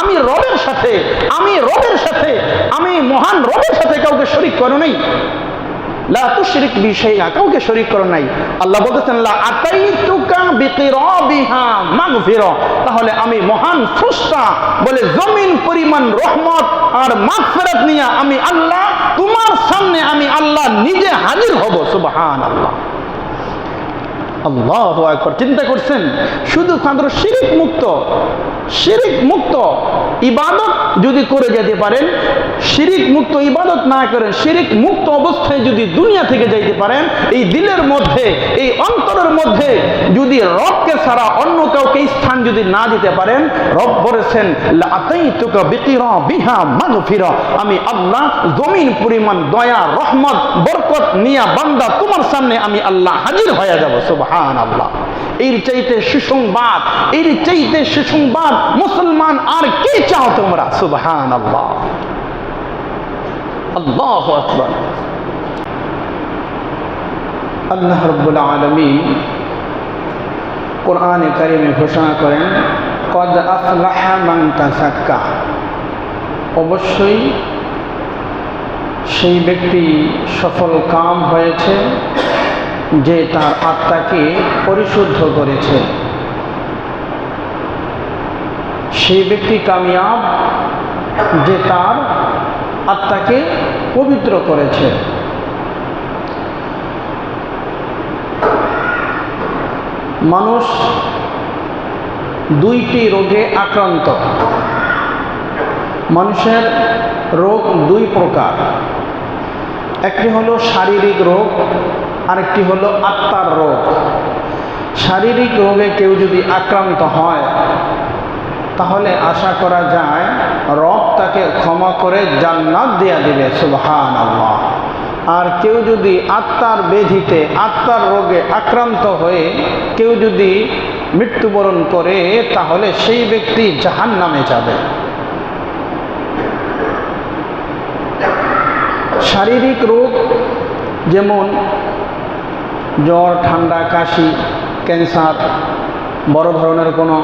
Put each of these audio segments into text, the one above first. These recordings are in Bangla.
আমি রবের সাথে, আমি রবের সাথে, আমি মহান রবের সাথে কাউকে শরিক করো নাই। লা তুশরিক বি শাইআ, কাউকে শরীক করো নাই। আল্লাহ বলতেছেন তাহলে আমি মহান স্রষ্টা বলে জমিন, পরিমাণ, রহমত আর মাগফিরাত নিয়ে আমি আল্লাহ, তোমার সামনে আমি আল্লাহ নিজে হাজির হব, সুবহানাল্লাহ। আল্লাহ একবার চিন্তা করছেন, শুধু খাদ্র শিরিক মুক্ত শিরিক মুক্ত ইবাদত যদি করে যেতে পারেন, শিরিক মুক্ত ইবাদত না করেন, শিরিক মুক্ত অবস্থায় যদি দুনিয়া থেকে যাইতে পারেন, এই দিলের মধ্যে, এই অন্তরের মধ্যে যদি রবকে ছাড়া অন্য কাউকে স্থান যদি না দিতে পারেন, রব বলেছেন আমি আল্লাহ জমিন পরিমাণ দয়া, রহমত, বরকত নিয়া বান্দা, তোমার সামনে আমি আল্লাহ হাজির হয়ে যাব সুবহান আল্লাহ এর চাইতে সুসংবাদ, এর চাইতে সুসংবাদ মুসলমান আর কি চাও তোমরা? সুবহান আল্লাহ আল্লাহ আকবার। আল্লাহ রব্বুল আলমিন কোরআনে কারিমে ঘোষণা করেন, কদ আফলাহা মান তাসাক্কা অবশ্যই সেই ব্যক্তি সফল কাম হয়েছে যে তার আত্মাকে পরিশুদ্ধ করেছে। সেই ব্যক্তি কামিয়াব যে তার আত্মাকে পবিত্র করেছে। মানুষ দুইটি রোগে আক্রান্ত। মানুষের রোগ দুই প্রকার। একটি হলো শারীরিক রোগ আরেকটি হলো আত্মার রোগ। শারীরিক রোগে কেউ যদি আক্রান্ত হয়, তাহলে আশা করা যায় রব তাকে ক্ষমা করে জান্নাত দেয়া দিবে সুবহান আল্লাহ আর কেউ যদি আত্মার বেধিতে, আত্মার রোগে আক্রান্ত হয়ে কেউ যদি মৃত্যুবরণ করে, তাহলে সেই ব্যক্তি জাহান নামে যাবে। শারীরিক রোগ যেমন জ্বর, ঠান্ডা, কাশি, ক্যান্সার বড় ধরনের কোনো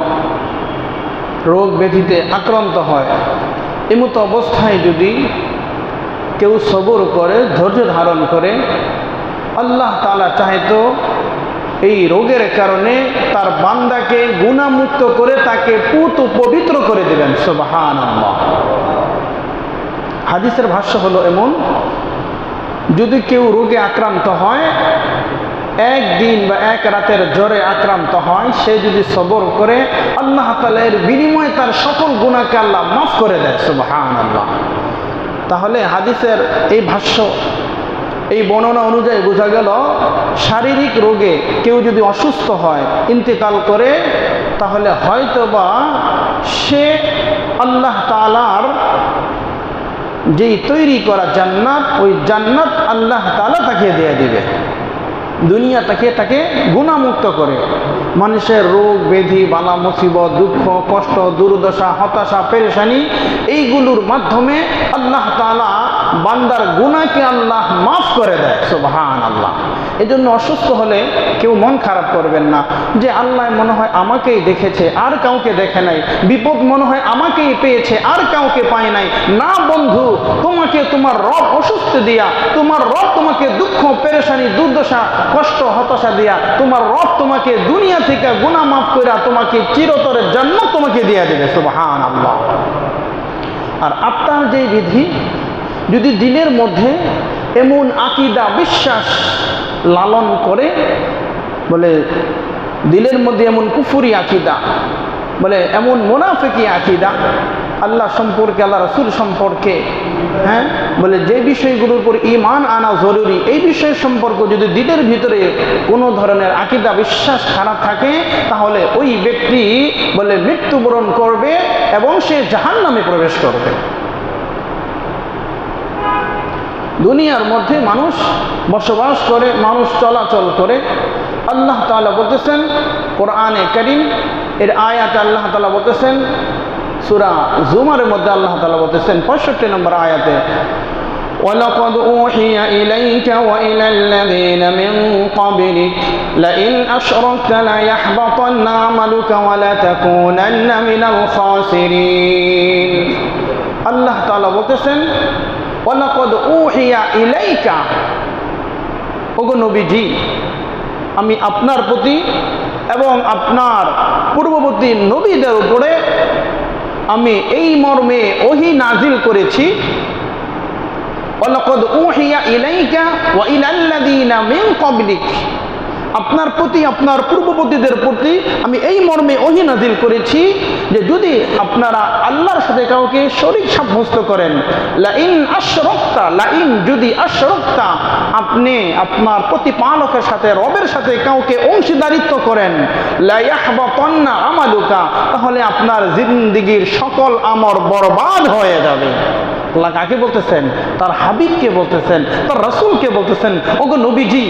রোগ ব্যাধিতে আক্রান্ত হয়। এমতো অবস্থায় যদি কেউ সবর করে, ধৈর্য ধারণ করে, আল্লাহ তালা চাহেতো এই রোগের কারণে তার বান্দাকে গুণামুক্ত করে তাকে পুত পবিত্র করে দেবেন। সুবাহান হাদিসের ভাষ্য হলো এমন, যদি কেউ রোগে আক্রান্ত হয় একদিন বা এক রাতের জ্বরে আক্রান্ত হয়, সে যদি সবর করে, আল্লাহ তালের বিনিময়ে তার সকল গুণাকে আল্লাহ মাফ করে দেয় সুবাহান আল্লাহ তাহলে হাদিসের এই ভাষ্য, এই বর্ণনা অনুযায়ী বোঝা গেল, শারীরিক রোগে কেউ যদি অসুস্থ হয়, ইন্তেকাল করে, তাহলে হয়তোবা সে আল্লাহ তালার যেই তৈরি করা জান্নাত, ওই জান্নাত আল্লাহ তালা তাকে দিয়ে দিবে। দুনিয়া তাকে তাকে গুণামুক্ত করে। মানুষের রোগ, ব্যাধি, বালা, মুসিবত, দুঃখ, কষ্ট, দুর্দশা, হতাশা, পেরেশানি, এইগুলোর মাধ্যমে আল্লাহ তালা বান্দার গুণাকে আল্লাহ মাফ করে দেয়। সুবহান আল্লাহ এজন্য অসুস্থ হলে কেউ মন খারাপ করবেন না। যে আল্লাহ মনে হয় আমাকেই দেখেছে, আর কাউকে দেখে নাই। বিপদ মনে হয় আমাকেই পেয়েছে, আর কাউকে পায় নাই। না বন্ধু, তোমাকে তোমার রব অসুস্থ দিয়া, তোমার রব তোমাকে দুঃখ, পেরেশানি, দুর্দশা, কষ্ট, হতাশা দিয়া, তোমার রব তোমাকে দুনিয়া থেকে গুণা মাফ করে তোমাকে চিরতরের জন্য তোমাকে দিয়ে দেবে। সুবহান আল্লাহ আর আত্মার যে বিধি, যদি দিনের মধ্যে এমন আকিদা, বিশ্বাস লালন করে, বলে দিলের মধ্যে এমন কুফুরি আকিদা, বলে এমন মোনাফেকি আকিদা, আল্লাহ সম্পর্কে, আল্লাহ রসুল সম্পর্কে হ্যাঁ? বলে যে বিষয়গুলোর উপর ইমান আনা জরুরি, এই বিষয় সম্পর্ক যদি দিলের ভিতরে কোনো ধরনের আকিদা, বিশ্বাস খারাপ থাকে, তাহলে ওই ব্যক্তি বলে মৃত্যুবরণ করবে এবং সে জাহান নামে প্রবেশ করবে। দুনিয়ার মধ্যে মানুষ বসবাস করে মানুষ চলাচল করে আল্লাহ তালা বলতেছেন কোরআনে করিম এর আয়াতে আল্লাহ তালা বলতেছেন সুরা জুমারের মধ্যে আল্লাহ তালা বলতেছেন পঁয়ষট্টি নম্বর আয়াতে ولقد أوحي إليك وإلى الذين من قبلك لئن أشركت ليحبطن عملك ولتكونن من الخاسرين আল্লাহ তাআলা বলতেছেন ইলাইকা। নবীজি, আমি আপনার প্রতি এবং আপনার পূর্ববর্তী নবীদের উপরে আমি এই মর্মে ওহি নাজিল করেছি। ওলকদ উহিয়া ইলাইকা ওয়া ইলাল্লাযীনা মিন ক্বাবলিক। আপনার প্রতি, আপনার পূর্ববর্তীদের প্রতি আমি এই মর্মে ওহি নাজিল করেছি যে যদি আপনারা আল্লাহর সাথে কাউকে শরীর সাব্যস্ত করেন, লাইন আশরক্তা, লাইন যদি আশরক্তা, আপনি আপনার প্রতিপালকের সাথে, রবের সাথে কাউকে অংশীদারিত্ব করেন লাইয়াহবাতান্না আমালুকা, তাহলে আপনার জিন্দিগির সকল আমর বরবাদ হয়ে যাবে। আল্লাহ কাকে বলতেছেন? তার হাবিবকে বলতেছেন, তার রসুলকে বলতেছেন, ওগো নবীজি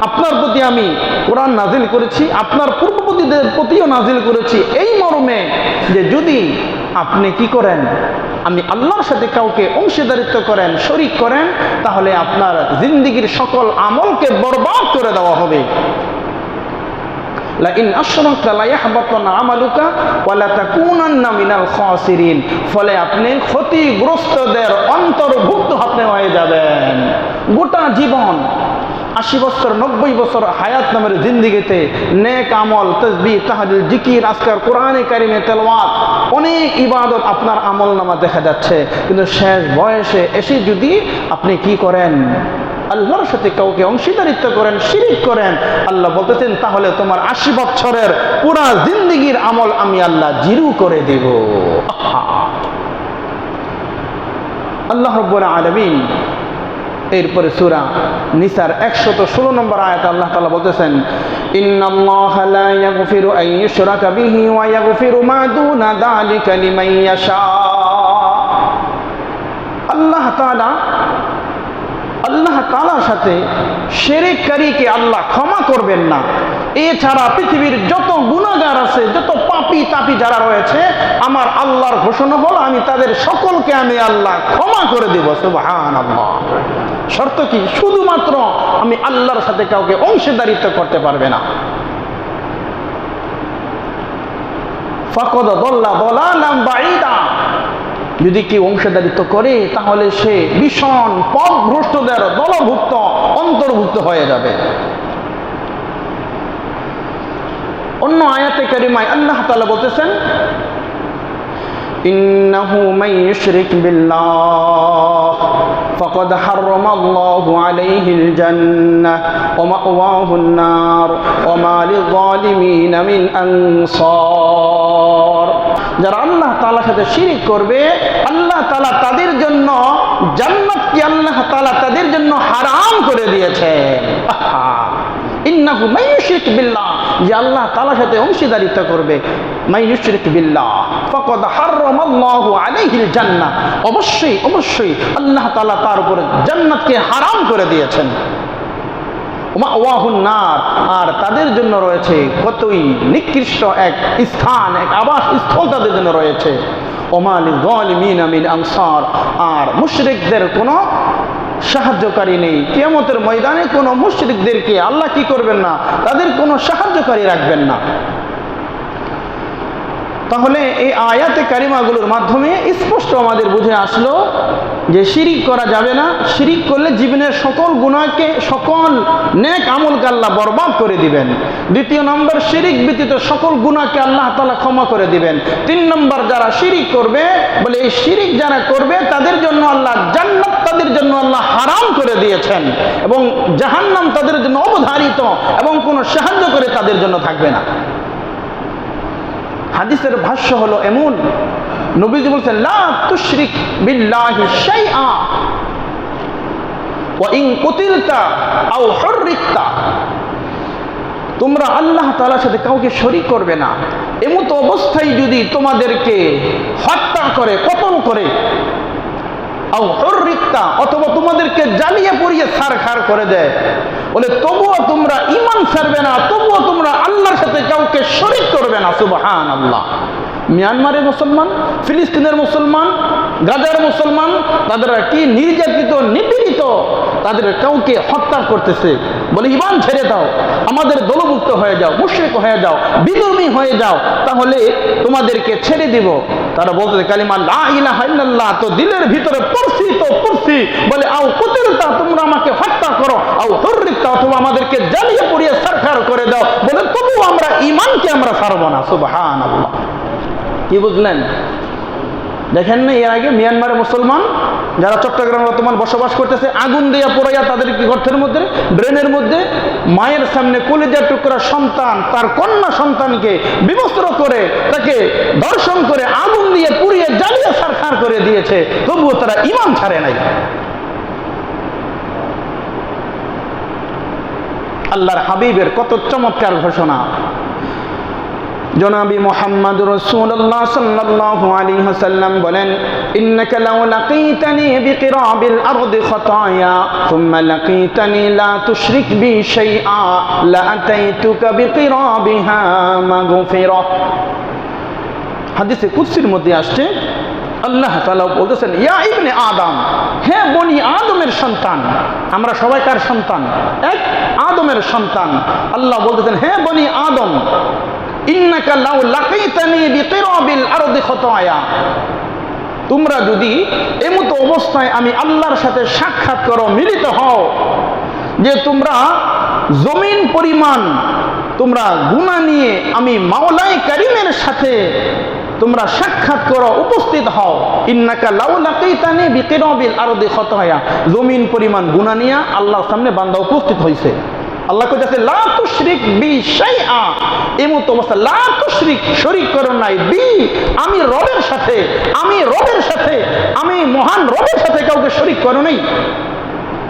আপনার প্রতি আমি কোরআন নাজিল করেছি, আপনার পূর্ববর্তীদের প্রতিও নাজিল করেছি। এই মর্মে যে যদি আপনি কি করেন আমি আল্লাহর সাথে কাউকে অংশীদারিত্ব করেন, শরিক করেন, তাহলে আপনার জিন্দিগির সকল আমলকে বরবাদ করে দেওয়া হবে। ফলে আপনি ক্ষতিগ্রস্তদের অন্তর্ভুক্ত আপনি হয়ে যাবেন। গোটা জীবন আশি বছর, নব্বই বছর হায়াত নামের জিন্দিগিতে নেক আমল তসবি তাহাদিল জিকির, আজকার কোরআনে কারিমে তেলওয়াত, অনেক ইবাদত আপনার আমল নামা দেখা যাচ্ছে। কিন্তু শেষ বয়সে এসে যদি আপনি কি করেন? আল্লাহর সাথে কাউকে অংশীদারিত্ব করেন, শিরিক করেন, আল্লাহ বলতেছেন, তাহলে তোমার আশি বছরের পুরা জিন্দিগির আমল আমি আল্লাহ জিরু করে দেব। আল্লাহ রব্বুল আলমিন এরপরে সুরা নিসার একশত ষোলো নম্বর আয়াত আল্লাহ তালা বলতেছেন আল্লাহ তালা আল্লাহ তালার সাথে সেরেকারীকে আল্লাহ ক্ষমা করবেন না। এছাড়া পৃথিবীর যত গুণাগার আছে, যত পাপি তাপি যারা রয়েছে, আমার আল্লাহর ঘোষণা হলো, আমি তাদের সকলকে আমি আল্লাহ ক্ষমা করে দিব সুবহান আল্লাহ শর্ত কি? শুধুমাত্র আমি আল্লাহর সাথে কাউকে অংশীদারিত্ব করতে পারবে না। ফকদ দল্লা বাঈদা। যদি কেউ অংশীদারিত্ব করে, তাহলে সে ভীষণ পথভ্রষ্টদের দলভুক্ত, অন্তর্ভুক্ত হয়ে যাবে। অন্য আয়াতে কারিমায় আল্লাহ তাআলা বলতেছেন إنه من يشرك بالله فقد حرم الله عليه الجنة ومأواه النار وما للظالمين من أنصار যারা আল্লাহ তাআলার সাথে শিরিক করবে আল্লাহ তাআলা তাদের জন্য জান্নাতকে আল্লাহ তাআলা তাদের জন্য হারাম করে দিয়েছেন আহা ইন্নাহু মাইয়ুশরিক বিল্লাহ, যে আল্লাহ তাআলার সাথে অংশীদারিত্ব করবে। মাইয়ুশরিক বিল্লাহ। ফাকাদ হারামাল্লাহু আলাইহিল জান্নাহ। অবশ্যই অবশ্যই আল্লাহ তাআলা তার উপরে জান্নাতকে হারাম করে দিয়েছেন। ওয়াহুন নার। আর তাদের জন্য রয়েছে কতই নিকৃষ্ট এক স্থান, এক আবাস স্থল তাদের জন্য রয়েছে। ওমালি গলিমিন আমিন আনসার। আর মুশরিকদের কোনো সাহায্যকারী নেই। কেমতের ময়দানে কোনো মুশ্রিকদেরকে আল্লাহ কি করবেন না? তাদের কোনো সাহায্যকারী রাখবেন না। তাহলে এই আয়াতে কারিমাগুলোর মাধ্যমে স্পষ্ট আমাদের বুঝে আসলো যে শিরিক করা যাবে না। শিরিক করলে জীবনের সকল গুণাকে সকল নেক আমলকে আল্লাহ বরবাদ করে দিবেন। দ্বিতীয় নম্বর, শিরিক ব্যতীত সকল গুণাকে আল্লাহ তালা ক্ষমা করে দিবেন। তিন নম্বর, যারা শিরিক করবে, বলে এই শিরিক যারা করবে, তাদের জন্য আল্লাহ জান্নাত, তাদের জন্য আল্লাহ হারাম করে দিয়েছেন এবং জাহান্নাম তাদের জন্য অবধারিত এবং কোনো সাহায্য করে তাদের জন্য থাকবে না। হাদিসের ভাষ্য হলো এমন। নবীজি বলছেন, লা তুশরিক তোমরা আল্লাহ তাআলার সাথে কাউকে শরিক করবে না। এমতো অবস্থায় যদি তোমাদেরকে হত্যা করে কতল করে অথবা তোমাদেরকে জ্বালিয়ে পড়িয়ে সার খার করে দেয়। বলে, তবুও তোমরা ইমান ছাড়বে না, তবুও তোমরা আল্লাহর সাথে কাউকে শরিক করবে না সুবাহান আল্লাহ মিয়ানমারের মুসলমান, ফিলিস্তিনের মুসলমান, গাজার মুসলমান, তাদের কি নির্যাতিত, নিপীড়িত, তাদের কাউকে হত্যা করতেছে। বলে, ইমান ছেড়ে দাও, আমাদের দলভুক্ত হয়ে যাও, মুশ্রিক হয়ে যাও বিধর্মী হয়ে যাও, তাহলে তোমাদেরকে ছেড়ে দিব। তারা বলতে কালিমা লা ইলাহা ইল্লাল্লাহ, তো দিলের ভিতরে পড়ছি তো পড়ছি। বলে, আও কুতিলতা তোমরা আমাকে হত্যা করো, আও হুররিতা তোমরা আমাদেরকে জ্বালিয়ে পুড়িয়ে সরকার করে দাও। বলে তবু আমরা ইমানকে আমরা ছাড়বো না, সুবহানাল্লাহ। কি বুঝলেন? দেখেন না, এর আগে মিয়ানমারের মুসলমান যারা চট্টগ্রামে বর্তমান বসবাস করতেছে, আগুন দিয়ে পোড়াইয়া তাদের কি গর্তের মধ্যে, ব্রেনের মধ্যে, মায়ের সামনে কলিজার টুকরা সন্তান, তার কন্যা সন্তানকে বিবস্ত্র করে, তাকে দর্শন করে, আগুন দিয়ে পুড়িয়ে জ্বালিয়ে সারখার করে দিয়েছে, তবুও তারা ইমান ছাড়ে নাই। আল্লাহর হাবিবের কত চমৎকার ঘোষণা। জনাবি মোহাম্মদ রসুল্লাহ সাল্লাল্লাহু আলাইহি ওয়াসাল্লাম বলেন, ইন্নাকা লাউ লাকিতানি বিকিরাবিল আরদি খাতায়া থুম্মা লাকিতানি লা তুশরিক বি শাইআ, লা আতাইতুকা বিকিরাবিহা মাগফিরা. হাদিসে কুদসির মধ্যে আসছে, আল্লাহ তাআলা বলতেছেন, ইয়া ইবনে আদম, হে বনি আদমের সন্তান, আমরা সবাই কার সন্তান? এক, আদমের সন্তান। আল্লাহ বলতেছেন, হে বনি আদম ইন্নাকা লাউ লাকাইতানি বিকিরাবিল আরদি খাতায়া। তোমরা যদি এমতো অবস্থায় আমি আল্লাহর সাথে সাক্ষাৎ করো, মিলিত হও, যে তোমরা জমিন পরিমাণ, তোমরা গুণা নিয়ে আমি মাওলাই কারিমের সাথে তোমরা সাক্ষাৎ করো, উপস্থিত হও, ইন্নাকা লাউ লাকাইতানি বিকিরাবিল আরদি খাতায়া। জমিন পরিমাণ গুণা নিয়ে আল্লাহর সামনে বান্দা উপস্থিত হয়েছে আল্লাহ লা তুশরিক বি শাইআ। অবস্থা, লা তুশরিক, শরীক করো নাই। বি, আমি রবের সাথে, আমি রবের সাথে, আমি মহান রবের সাথে কাউকে শরীক করো নাই।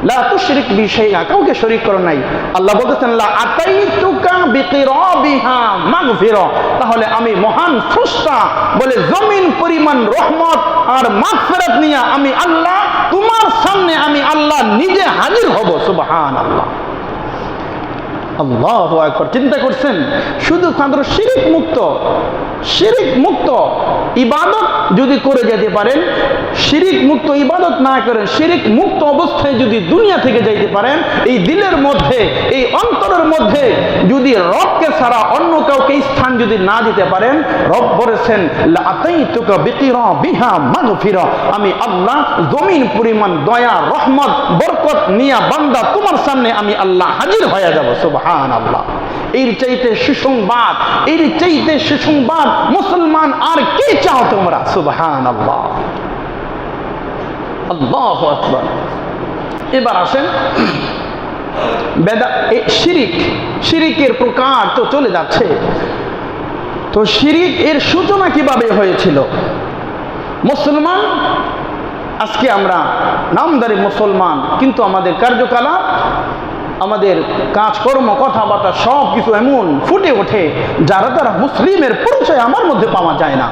লা তুশরিক বি শাইআ, কাউকে শরীক করো নাই। আল্লাহ বলতেছেন, লা আতাইতুকা বিকিরাবিহা মাগফিরা। তাহলে আমি মহান স্রষ্টা বলে জমিন, পরিমাণ, রহমত আর মাগফিরাত নিয়ে আমি আল্লাহ, তোমার সামনে আমি আল্লাহ নিজে হাজির হব। সুবহানাল্লাহ। আল্লাহ একবার চিন্তা করছেন, শুধু খাদ্র শিরিক মুক্ত শিরিক মুক্ত ইবাদত যদি করে যেতে পারেন, শিরিক মুক্ত ইবাদত না করেন, শিরিক মুক্ত অবস্থায় যদি দুনিয়া থেকে যাইতে পারেন, এই দিলের মধ্যে, এই অন্তরের মধ্যে যদি রবকে ছাড়া অন্য কাউকে স্থান যদি না দিতে পারেন, রব বলেছেন আমি আল্লাহ জমিন পরিমাণ দয়া, রহমত, বরকত নিয়া বান্দা তোমার সামনে আমি আল্লাহ হাজির হয়ে যাব আল্লাহ এর চাইতে সুসংবাদ, এর চাইতে সুসংবাদ মুসলমান আর চাও তোমরা? আল্লাহ আল্লাহ এবার আসেন। বেদা শিরিক, শিরিকের প্রকার তো চলে যাচ্ছে। তো শিরিক এর সূচনা কীভাবে হয়েছিল? মুসলমান, আজকে আমরা নামদারি মুসলমান, কিন্তু আমাদের কার্যকলাপ আমাদের কাজকর্ম, কথাবার্তা সব কিছু এমন ফুটে ওঠে, যারা তারা মুসলিমের পরিচয় আমার মধ্যে পাওয়া যায় না।